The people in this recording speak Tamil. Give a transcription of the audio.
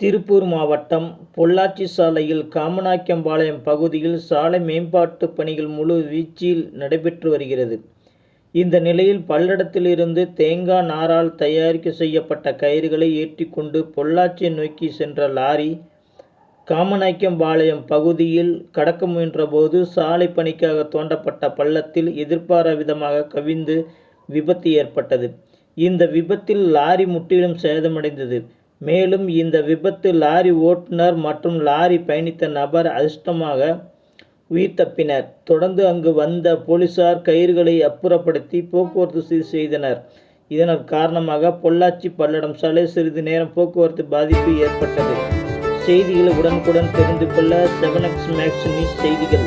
திருப்பூர் மாவட்டம் பொள்ளாச்சி சாலையில் காமநாயக்கம்பாளையம் பகுதியில் சாலை மேம்பாட்டு பணிகள் முழு வீச்சில் நடைபெற்று வருகிறது. இந்த நிலையில் பல்லடத்திலிருந்து தேங்காய் நாரால் தயாரிக்க செய்யப்பட்ட கயிறுகளை ஏற்றிக்கொண்டு பொள்ளாச்சியை நோக்கி சென்ற லாரி காமநாயக்கம்பாளையம் பகுதியில் கடக்க முயன்றபோது சாலை பணிக்காக தோண்டப்பட்ட பள்ளத்தில் எதிர்பாரா விதமாக கவிழ்ந்து விபத்து ஏற்பட்டது. இந்த விபத்தில் லாரி முற்றிலும் சேதமடைந்தது. மேலும் இந்த விபத்து லாரி ஓட்டுநர் மற்றும் லாரி பயணித்த நபர் அதிர்ஷ்டமாக உயிர் தப்பினர். தொடர்ந்து அங்கு வந்த போலீசார் கயிறுகளை அப்புறப்படுத்தி போக்குவரத்து சீர் செய்தனர். இதன் காரணமாக பொள்ளாச்சி பல்லடம் சாலை சிறிது நேரம் போக்குவரத்து பாதிப்பு ஏற்பட்டது. செய்திகளை உடனுக்குடன் தெரிந்து கொள்ள செவன் எக்ஸ் மேக்ஸ் நியூஸ் செய்திகள்